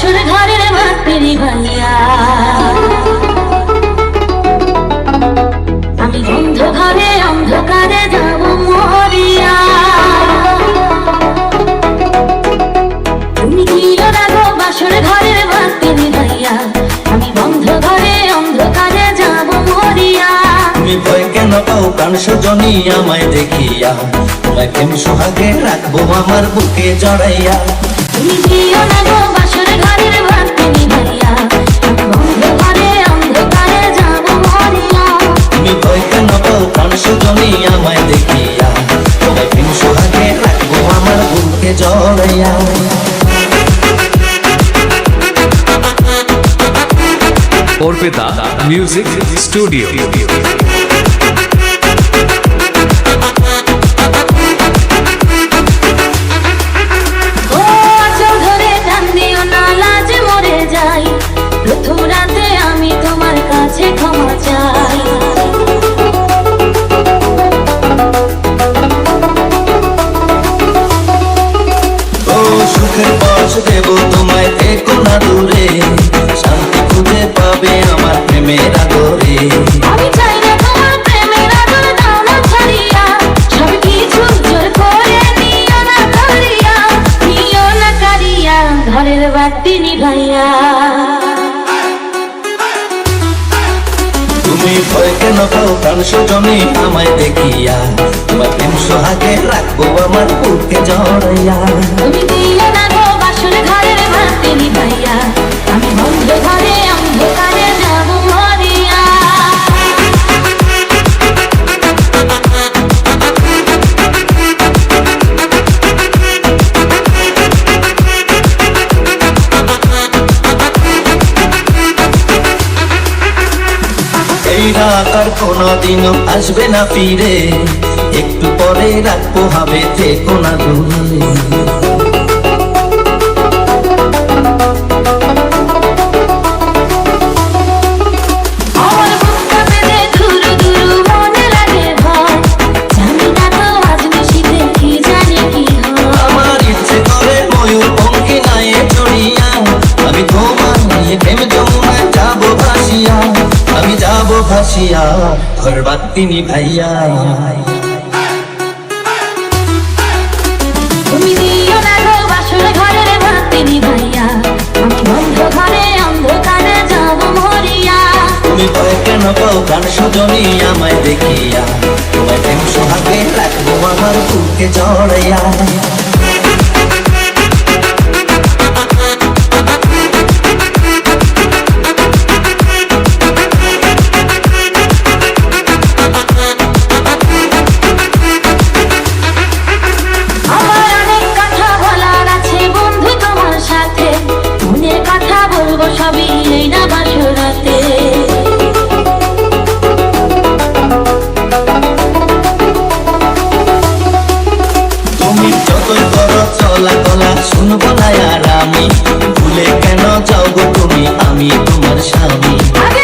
বাসর ঘরের মাতৃ ভাইয়া আমি বন্ধ ঘরে অন্ধকারে যাব মরিয়া। তুমি বাসর ঘরের মাতৃ ভাইয়া আমি বন্ধ ঘরে অন্ধকারে যাব মরিয়া। তুমি ভয় কেন পাও প্রাণ সজনী আমায় দেখিয়া? তোমায় প্রেম সোহাগে রাখব আমার বুকে জড়াইয়া। তুমি দিও না জড়াইয়া। Arpita music studio. দেব তোমায় থেকো না দূরে। শান্তি খুঁজে পাবে আমার প্রেমের আদরে। আমি চাই না তোমার প্রেমের আদর দাও না ছাড়িয়া। সব কিছু জোর করে নিও না ধরিয়া। নিও না কারিয়া ঘরের বাতি নিভাইয়া। তুমি ভয় কেন পাও প্রাণ সজনী আমায় দেখিয়া। তোমার প্রেম সোহাগে রাখব আমার বুকে জড়াইয়া। রাত আর কোনোদিনও আসবে না ফিরে। একটু পরে রাখব হবে থেকো না দূরে ভাসিয়া ঘর বাত্তি ভাইয়া তুমি দিও না গো বাসর ঘরের বাতি নিভাইয়া। আমি বন্ধ ঘরে অন্ধকারে যাব মরিয়া। তুমি ভয় কেন পাও প্রাণ সজনী আমায় দেখিয়া। তোমায় প্রেম সোহাগে রাখব আমার বুকে জড়াইয়া। শুনব না আর আমি ভুলে কেন যাও গো তুমি? আমি তোমার স্বামী। আগে